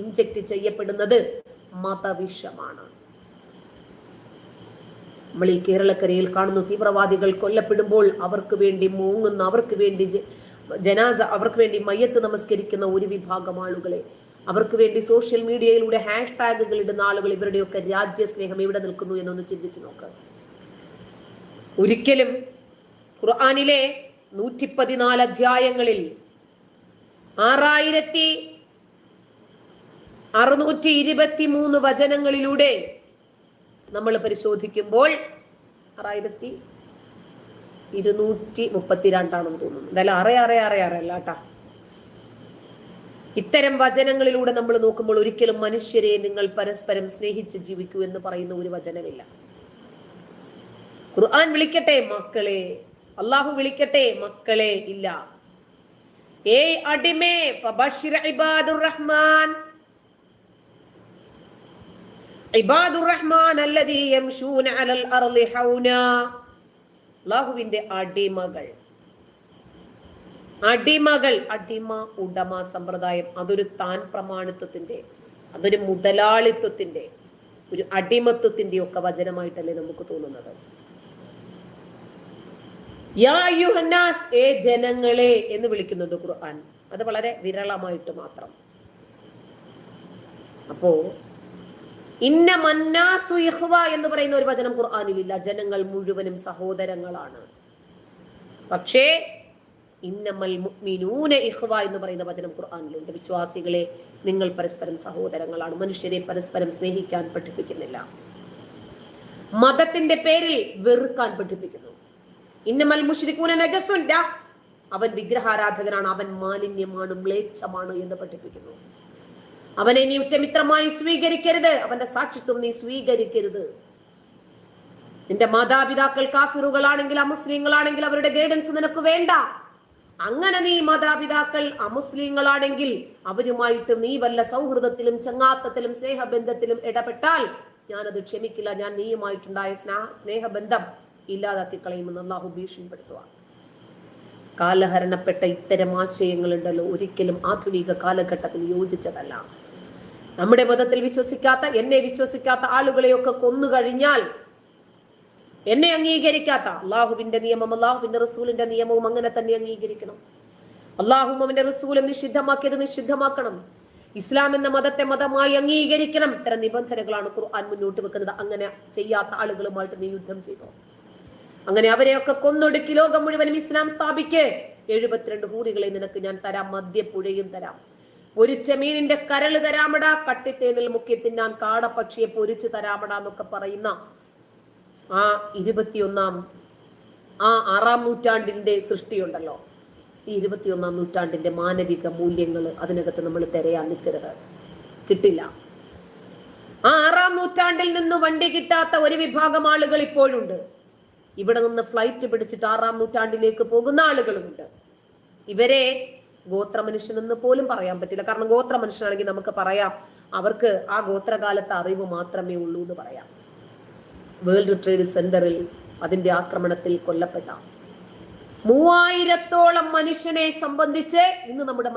Inject ചെയ്യപ്പെടുന്നത് മതവിഷമാണ്. നമ്മൾ ഈ കേരളക്കരയിൽ കാണുന്നു തീവ്രവാദികൾ കൊല്ലപ്പെടുമ്പോൾ അവർക്ക് വേണ്ടി മൂങ്ങുന്ന അവർക്ക് വേണ്ടി ജനാസ അവർക്ക് വേണ്ടി മയ്യത്ത് നമസ്കരിക്കുന്ന ഒരു വിഭാഗം ആളുകളെ. അവർക്ക് വേണ്ടി സോഷ്യൽ മീഡിയയിലൂടെ ഹാഷ് ടാഗുകൾ ഇടുന്ന ആളുകൾ ഇവരുടെയൊക്കെ രാജ്യസ്നേഹം എവിടെ നിൽക്കുന്നു എന്നൊന്ന് ചിന്തിച്ചു നോക്കുക ഒരിക്കലും ഖുർആാനിലെ നൂറ്റി പതിനാല് അധ്യായങ്ങളിൽ ആറായിരത്തി അറുന്നൂറ്റി ഇരുപത്തി മൂന്ന് വചനങ്ങളിലൂടെ നമ്മൾ പരിശോധിക്കുമ്പോൾ ആറായിരത്തി ഇരുന്നൂറ്റി മുപ്പത്തിരണ്ടാണെന്ന് തോന്നുന്നു. എന്തായാലും അറേ അറേ അറേ അറേ അല്ലാട്ടാ ഇത്തരം വചനങ്ങളിലൂടെ നമ്മൾ നോക്കുമ്പോൾ ഒരിക്കലും മനുഷ്യരെ നിങ്ങൾ പരസ്പരം സ്നേഹിച്ച് ജീവിക്കൂ എന്ന് പറയുന്ന ഒരു വചനമില്ല. ഖുർആൻ വിളിക്കട്ടെ മക്കളെ? അള്ളാഹു വിളിക്കട്ടെ മക്കളെ? ഇല്ല. ഏയ് അടിമേ റഹ്മാൻ. അള്ളാഹുവിന്റെ അടിമകൾ. അടിമകൾ അടിമ ഉടമ സമ്പ്രദായം അതൊരു താൻ പ്രമാണിത്വത്തിന്റെ അതൊരു മുതലാളിത്വത്തിന്റെ ഒരു അടിമത്വത്തിന്റെ ഒക്കെ വചനമായിട്ടല്ലേ നമുക്ക് തോന്നുന്നത്. യാ ഏ ജനങ്ങളെ എന്ന് വിളിക്കുന്നുണ്ട് ഖുർആൻ. അത് വളരെ വിരളമായിട്ട് മാത്രം. അപ്പോ ഇന്ന മന്നാസു ഇഹ്വ എന്ന് പറയുന്ന ഒരു വചനം ഖുർആാനിലില്ല. ജനങ്ങൾ മുഴുവനും സഹോദരങ്ങളാണ്. പക്ഷേ ഇന്നമൽ മുഅ്മിനൂന ഇഹ്വ എന്ന് പറയുന്ന വചനം ഖുർആാനിലുണ്ട്. വിശ്വാസികളെ നിങ്ങൾ പരസ്പരം സഹോദരങ്ങളാണ്. മനുഷ്യരെ പരസ്പരം സ്നേഹിക്കാൻ പഠിപ്പിക്കുന്നില്ല. മതത്തിന്റെ പേരിൽ വെറുക്കാൻ പഠിപ്പിക്കുന്നു. ഇന്നമൽ മുഷ്രിഖൂന നജസുൻ. അവൻ വിഗ്രഹാരാധകനാണ്. അവൻ മാലിന്യമാണ് മ്ലേച്ഛമാണ് എന്ന് പഠിപ്പിക്കുന്നു. അവനെ നീ ഉറ്റമിത്രമായി സ്വീകരിക്കരുത്. അവന്റെ സാക്ഷിത്വം നീ സ്വീകരിക്കരുത്. നിന്റെ മാതാപിതാക്കൾ കാഫിറുകളാണെങ്കിൽ അമുസ്ലിങ്ങളാണെങ്കിൽ അവരുടെ ഗൈഡൻസ് നിനക്ക് വേണ്ട. അങ്ങനെ നീ മാതാപിതാക്കൾ അമുസ്ലിങ്ങളാണെങ്കിൽ അവരുമായിട്ട് നീ വല്ല സൗഹൃദത്തിലും ചങ്ങാത്തത്തിലും സ്നേഹബന്ധത്തിലും ഇടപെട്ടാൽ ഞാനത് ക്ഷമിക്കില്ല. ഞാൻ നീയുമായിട്ടുണ്ടായ സ്നേഹ സ്നേഹബന്ധം ഇല്ലാതാക്കി കളയുമെന്ന് അള്ളാഹു ഭീഷണിപ്പെടുത്തുക കാലഹരണപ്പെട്ട ഇത്തരം ആശയങ്ങളുണ്ടല്ലോ. ഒരിക്കലും ആധുനിക കാലഘട്ടത്തിൽ യോജിച്ചതല്ല. നമ്മുടെ മതത്തിൽ വിശ്വസിക്കാത്ത എന്നെ വിശ്വസിക്കാത്ത ആളുകളെയൊക്കെ കൊന്നു കഴിഞ്ഞാൽ എന്നെ അംഗീകരിക്കാത്ത അള്ളാഹുവിന്റെ നിയമം അള്ളാഹുവിന്റെ റസൂലിന്റെ നിയമവും അങ്ങനെ തന്നെ അംഗീകരിക്കണം. അള്ളാഹും അവന്റെ റസൂലും നിഷിദ്ധമാക്കിയത് നിഷിദ്ധമാക്കണം. ഇസ്ലാം എന്ന മതത്തെ മതമായി അംഗീകരിക്കണം. ഇത്തരം നിബന്ധനകളാണ് ഖുർആൻ മുന്നോട്ട് വെക്കുന്നത്. അങ്ങനെ ചെയ്യാത്ത ആളുകളുമായിട്ട് നീ യുദ്ധം ചെയ്തോ? അങ്ങനെ അവരെയൊക്കെ കൊന്നൊടുക്കി ലോകം മുഴുവനും ഇസ്ലാം സ്ഥാപിക്കേ. എഴുപത്തിരണ്ട് ഹൂറികളെ നിനക്ക് ഞാൻ തരാം. മദ്യപ്പുഴയും തരാം. ഒരു ചെമീനിന്റെ കരൾ തരാമടാ കട്ടിത്തേനിൽ മുക്കി തിന്നാൻ കാടപ്പക്ഷിയെ പൊരിച്ചു തരാമടാ എന്നൊക്കെ പറയുന്ന ആ ഇരുപത്തിയൊന്നാം ആ ആറാം നൂറ്റാണ്ടിന്റെ സൃഷ്ടിയുണ്ടല്ലോ. ഈ ഇരുപത്തിയൊന്നാം നൂറ്റാണ്ടിന്റെ മാനവിക മൂല്യങ്ങൾ അതിനകത്ത് നമ്മൾ തിരയാൻ നിൽക്കരുത്. കിട്ടില്ല. ആ ആറാം നൂറ്റാണ്ടിൽ നിന്ന് വണ്ടി കിട്ടാത്ത ഒരു വിഭാഗം ആളുകൾ ഇപ്പോഴുണ്ട്. ഇവിടെ നിന്ന് ഫ്ലൈറ്റ് പിടിച്ചിട്ട് ആറാം നൂറ്റാണ്ടിലേക്ക് പോകുന്ന ആളുകളുമുണ്ട്. ഇവരെ ഗോത്ര മനുഷ്യനെന്ന് പോലും പറയാൻ പറ്റില്ല. കാരണം ഗോത്ര മനുഷ്യനാണെങ്കിൽ നമുക്ക് പറയാം അവർക്ക് ആ ഗോത്രകാലത്തെ അറിവ് മാത്രമേ ഉള്ളൂ എന്ന് പറയാം. വേൾഡ് ട്രേഡ് സെന്ററിൽ അതിന്റെ ആക്രമണത്തിൽ കൊല്ലപ്പെട്ട മൂവായിരത്തോളം മനുഷ്യനെ സംബന്ധിച്ച് ഇന്ന് നമ്മുടെ